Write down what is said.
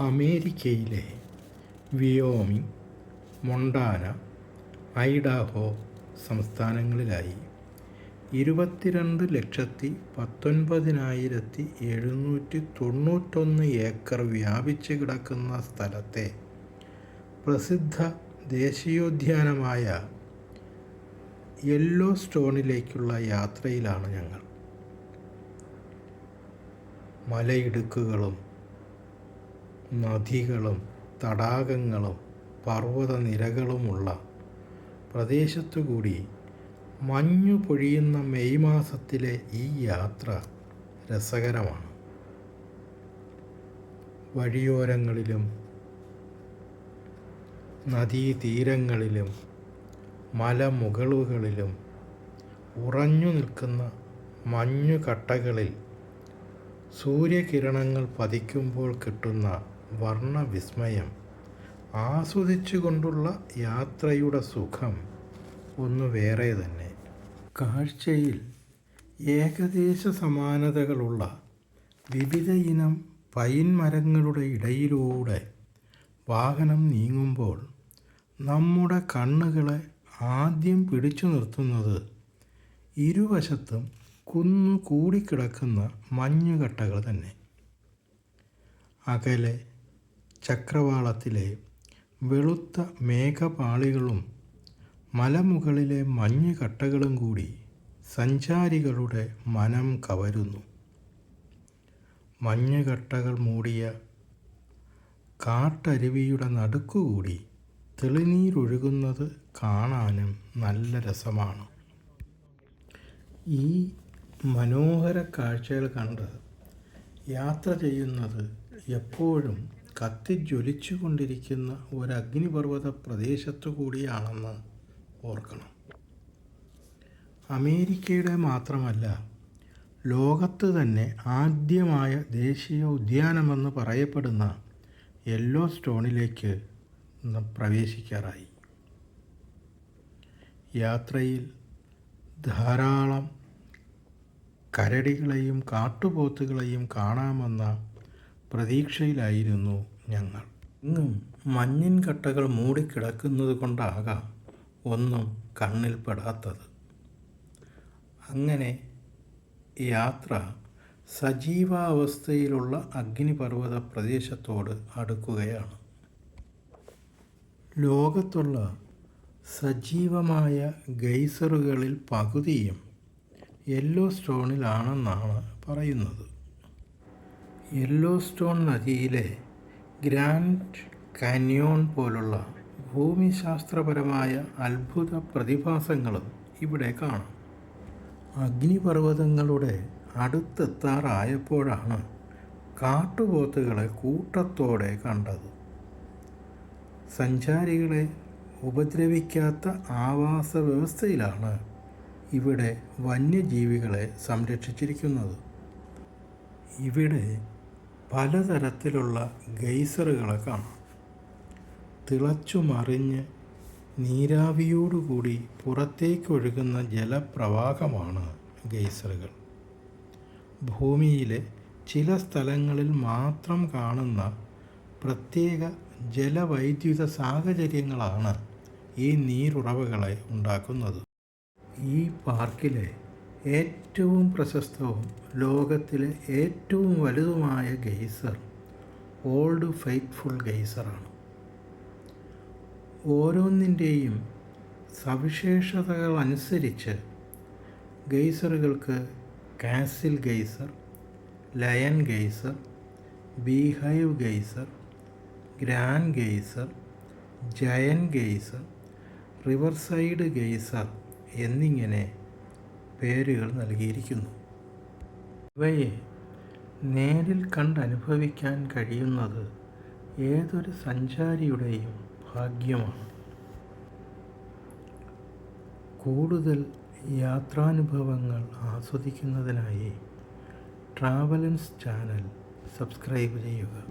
അമേരിക്കയിലെ വിയോമിംഗ് മൊണ്ടാന ഐഡാഹോ സംസ്ഥാനങ്ങളിലായി ഇരുപത്തിരണ്ട് ലക്ഷത്തി പത്തൊൻപതിനായിരത്തി എഴുന്നൂറ്റി തൊണ്ണൂറ്റൊന്ന് ഏക്കർ വ്യാപിച്ച് കിടക്കുന്ന സ്ഥലത്തെ പ്രസിദ്ധ ദേശീയോദ്യാനമായ യെല്ലോ സ്റ്റോണിലേക്കുള്ള യാത്രയിലാണ് ഞങ്ങൾ. മലയിടുക്കുകളും നദികളും തടാകങ്ങളും പർവതനിരകളുമുള്ള പ്രദേശത്തുകൂടി മഞ്ഞു പൊഴിയുന്ന മെയ് മാസത്തിലെ ഈ യാത്ര രസകരമാണ്. വഴിയോരങ്ങളിലും നദീതീരങ്ങളിലും മലമുകളുകളിലും ഉറഞ്ഞു നിൽക്കുന്ന മഞ്ഞുകട്ടകളിൽ സൂര്യകിരണങ്ങൾ പതിക്കുമ്പോൾ കിട്ടുന്ന വർണവിസ്മയം ആസ്വദിച്ചുകൊണ്ടുള്ള യാത്രയുടെ സുഖം ഒന്ന് വേറെ തന്നെ. കാഴ്ചയിൽ ഏകദേശ സമാനതകളുള്ള വിവിധ ഇനം പൈൻ മരങ്ങളുടെ ഇടയിലൂടെ വാഹനം നീങ്ങുമ്പോൾ നമ്മുടെ കണ്ണുകളെ ആദ്യം പിടിച്ചു നിർത്തുന്നത് ഇരുവശത്തും കുന്നു കൂടിക്കിടക്കുന്ന മഞ്ഞുകട്ടകൾ തന്നെ. അകലെ ചക്രവാളത്തിലെ വെളുത്ത മേഘപാളികളും മലമുകളിലെ മഞ്ഞുകട്ടകളും കൂടി സഞ്ചാരികളുടെ മനം കവരുന്നു. മഞ്ഞുകട്ടകൾ മൂടിയ കാട്ടരുവിയുടെ നടുക്കുകൂടി തെളിനീരൊഴുകുന്നത് കാണാനും നല്ല രസമാണ്. ഈ മനോഹര കാഴ്ചകൾ കണ്ട് യാത്ര ചെയ്യുന്നത് എപ്പോഴും കത്തിജ്വലിച്ചു കൊണ്ടിരിക്കുന്ന ഒരു അഗ്നിപർവത പ്രദേശത്തു കൂടിയാണെന്ന് ഓർക്കണം. അമേരിക്കയുടെ മാത്രമല്ല ലോകത്ത് തന്നെ ആദ്യമായ ദേശീയ ഉദ്യാനമെന്ന് പറയപ്പെടുന്ന യെല്ലോ സ്റ്റോണിലേക്ക് പ്രവേശിക്കാറായി. യാത്രയിൽ ധാരാളം കരടികളെയും കാട്ടുപോത്തുകളെയും കാണാമെന്ന പ്രതീക്ഷയിലായിരുന്നു ഞങ്ങൾ. ഇങ്ങും മഞ്ഞിൻ കട്ടകൾ മൂടിക്കിടക്കുന്നത് കൊണ്ടാകാം ഒന്നും കണ്ണിൽപ്പെടാത്തത് അങ്ങനെ യാത്ര സജീവാവസ്ഥയിലുള്ള അഗ്നിപർവത പ്രദേശത്തോട് അടുക്കുകയാണ്. ലോകത്തുള്ള സജീവമായ ഗൈസറുകളിൽ പകുതിയും യെല്ലോ സ്റ്റോണിലാണെന്നാണ് പറയുന്നത്. യെല്ലോ സ്റ്റോൺ നദിയിലെ ഗ്രാൻഡ് കാന്യോൺ പോലുള്ള ഭൂമിശാസ്ത്രപരമായ അത്ഭുത പ്രതിഭാസങ്ങളും ഇവിടെ കാണാം. അഗ്നിപർവതങ്ങളുടെ അടുത്തെത്താറായപ്പോഴാണ് കാട്ടുപോത്തുകളെ കൂട്ടത്തോടെ കണ്ടത്. സഞ്ചാരികളെ ഉപദ്രവിക്കാത്ത ആവാസ വ്യവസ്ഥയിലാണ് ഇവിടെ വന്യജീവികളെ സംരക്ഷിച്ചിരിക്കുന്നത്. ഇവിടെ പലതരത്തിലുള്ള ഗെയ്സറുകളെ കാണാം. തിളച്ചു മറിഞ്ഞ് നീരാവിയോടുകൂടി പുറത്തേക്കൊഴുകുന്ന ജലപ്രവാഹമാണ് ഗെയ്സറുകൾ. ഭൂമിയിലെ ചില സ്ഥലങ്ങളിൽ മാത്രം കാണുന്ന പ്രത്യേക ജലവൈദ്യുത സാഹചര്യങ്ങളാണ് ഈ നീരുറവകളെ ഉണ്ടാക്കുന്നത്. ഈ പാർക്കിലെ ഏറ്റവും പ്രശസ്തവും ലോകത്തിലെ ഏറ്റവും വലുതുമായ ഗെയ്സർ ഓൾഡ് ഫെയ്ത്ത്ഫുൾ ഗെയ്സറാണ്. ഓരോന്നിന്റെയും സവിശേഷതകൾ അനുസരിച്ച് ഗെയ്സറുകൾക്ക് castle geyser lion geyser beehive geyser grand geyser giant geyser riverside geyser എന്നിങ്ങനെ പേരുകൾ നൽകിയിരിക്കുന്നു. ഇവയെ നേരിൽ കണ്ടനുഭവിക്കാൻ കഴിയുന്നത് ഏതൊരു സഞ്ചാരിയുടെയും ഭാഗ്യമാണ്. കൂടുതൽ യാത്രാനുഭവങ്ങൾ ആസ്വദിക്കുന്നതിനായി ട്രാവലൻസ് ചാനൽ സബ്സ്ക്രൈബ് ചെയ്യുക.